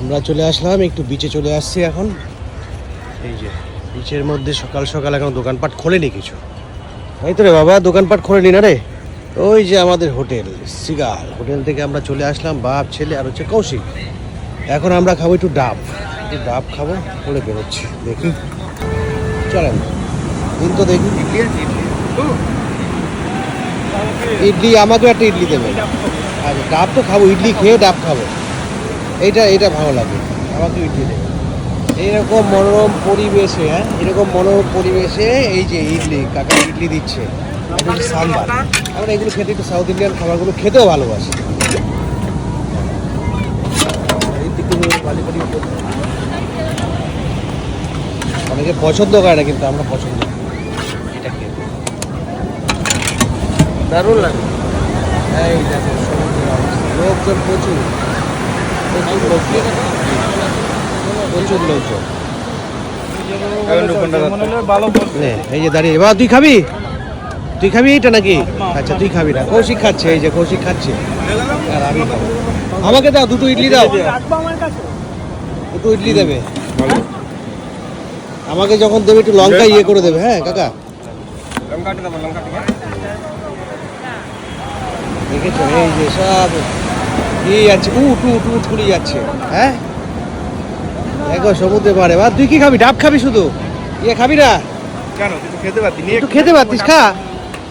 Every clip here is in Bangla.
আমরা চলে আসলাম, একটু বিচে চলে আসছি এখন। এই যে বিচের মধ্যে সকাল সকাল এখন দোকানপাট খোলেনি কিছু। এই তো রে বাবা, দোকানপাট খোলেনি না রে? ওই যে আমাদের হোটেল সিগাল হোটেল থেকে আমরা চলে আসলাম, বাপ, ছেলে আর হচ্ছে কৌশিক। এখন আমরা খাব একটু ডাব। একটু ডাব খাব বলে বেরোচ্ছি, দেখি। চলেন, দিন তো দেখি। ইডলি, আমাকেও একটা ইডলি দেবে। আর ডাব তো খাব, ইডলি খেয়ে ডাব খাব। এইটা এটা ভালো লাগে। আমাকে ইডলি দেবে। এইরকম মনোরম পরিবেশে হ্যাঁ? এরকম মনোরম পরিবেশে এই যে ইডলি, কাকা ইডলি দিচ্ছে। সাম্বার। আমরা এগুলো খেতে একটু সাউথ ইন্ডিয়ান খাবারগুলো খেতেও ভালোবাসি। অনেকে পছন্দ করে না, কিন্তু আমরা পছন্দ এটা খেতে দারুণ লাগে। লোকজন প্রচুর। প্রচুর লোকজন। এই যে দাঁড়িয়ে এবার তুই খাবি? তুই খাবি এটা নাকি? আচ্ছা তুই খাবি না। কৌশিক খাচ্ছে এই যে কৌশিক খাচ্ছে। আর আমি খাব। আমাকে দাও দুটো ইডলি দাও। দুটো ইডলি দেবে। আমাকে যখন দেবে একটু লঙ্কা ইয়ে করে দেবে। হ্যাঁ কাকা? দেখেছ? এই যে সব এই যাচ্ছে উঠ উঠ উঠ করে যাচ্ছে হ্যাঁ? দেখো সমুদ্রে পারে বা তুই কি খাবি? ডাব খাবি শুধু? ইয়ে খাবি না? কেন? তুই খেতে পারতি নিয়ে একটু খেতে পারতিস খা।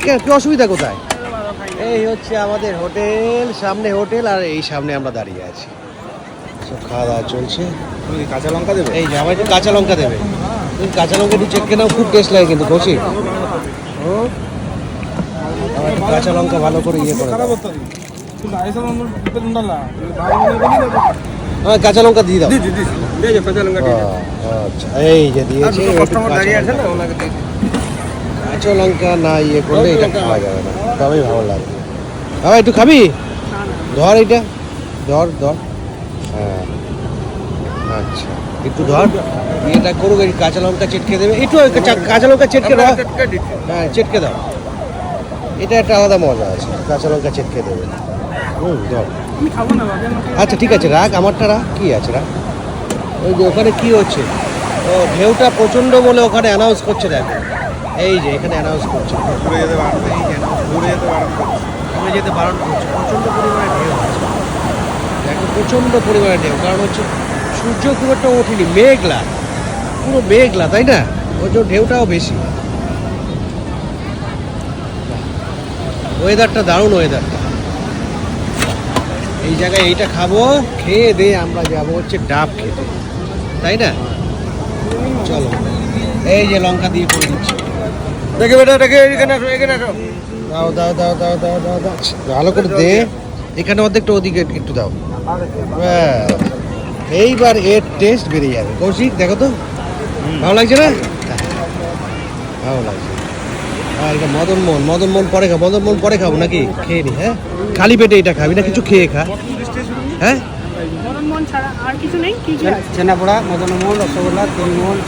কে অসুবিধা কোথায়? এই হচ্ছে আমাদের হোটেল সামনে হোটেল আর এই সামনে আমরা দাঁড়িয়ে আছি। সব খাওয়া দাওয়া চলছে। তুমি কাঁচা লঙ্কা দেবে? এই যে আমার একটু কাঁচা লঙ্কা দেবে। তুমি কাঁচা লঙ্কা একটু চেক নাও খুব টেস্ট লাগে কিন্তু কৌশিক ও। আমার একটু কাঁচা লঙ্কা ভালো করে ইয়ে করে কাঁচা লঙ্কা দিয়ে দাও। কাঁচা লঙ্কা আচ্ছা এই যে দিয়েছে কাঁচা লঙ্কা। না ইয়ে করলে এটা খাওয়া যাবে না। তবেই ভালো লাগবে বাবা একটু খাবি? ধর এটা। ধর ধর। হ্যাঁ। আচ্ছা একটু ধর। এটা করুক এই কাঁচা লঙ্কা চেটকে দেবে। একটু কাঁচা- কাঁচা লঙ্কা চেটকে দাও। হ্যাঁ চেটকে দাও। এটা একটা আলাদা মজা আছে। কাঁচা লঙ্কা চেটকে দেবে। হুম ধর আচ্ছা ঠিক আছে রাখ আমারটা রাখ কি আছে রাখ। ওই যে ওখানে কি হচ্ছে? ও ঢেউটা প্রচণ্ড বলে ওখানে অ্যানাউন্স করছে দেখো। এই যে এখানে অ্যানাউন্স করছে। ঘুরে যেতে বারণ ঘুরে যেতে বারণ করছে। আমরা যেতে বারণ করছে প্রচণ্ড পরিমাণে ঢেউ আছে দেখো প্রচণ্ড পরিমাণে ঢেউ কারণ হচ্ছে সূর্য খুব একটা ওঠেনি মেঘলা পুরো মেঘলা তাই না? ওই জন্য ঢেউটাও বেশি। ওয়েদারটা দারুণ ওয়েদারটা এই জায়গায় এইটা খাব খেয়ে দিয়ে আমরা যাব হচ্ছে ডাব খেতে। তাই না? চলো এই যে লঙ্কা দিয়ে করে দিচ্ছি। দেখে বেটা দেখে এখানে আসো এখানে আসো। দাও দাও দাও দাও দাও দাও দাও। ভালো করে দে। এখানে অর্ধেকটা ওদিকে একটু দাও। এইবার এর টেস্ট বেড়ে যাবে। কৌশিক দেখো তো। ভালো লাগছে না? ভালো লাগছে। এটা মদন মোহন। মদন মোহন পরে খাব। মদন মোহন পরে খাব নাকি? খেয়ে নি হ্যাঁ? খালি পেটে এটা খাবি না কিছু খেয়ে খা। হ্যাঁ? মদন মোহন ছাড়া আর কিছু নেই? কি কি আছে? ছানাপোড়া মদন মোহন রসগোল্লা তিনমোহন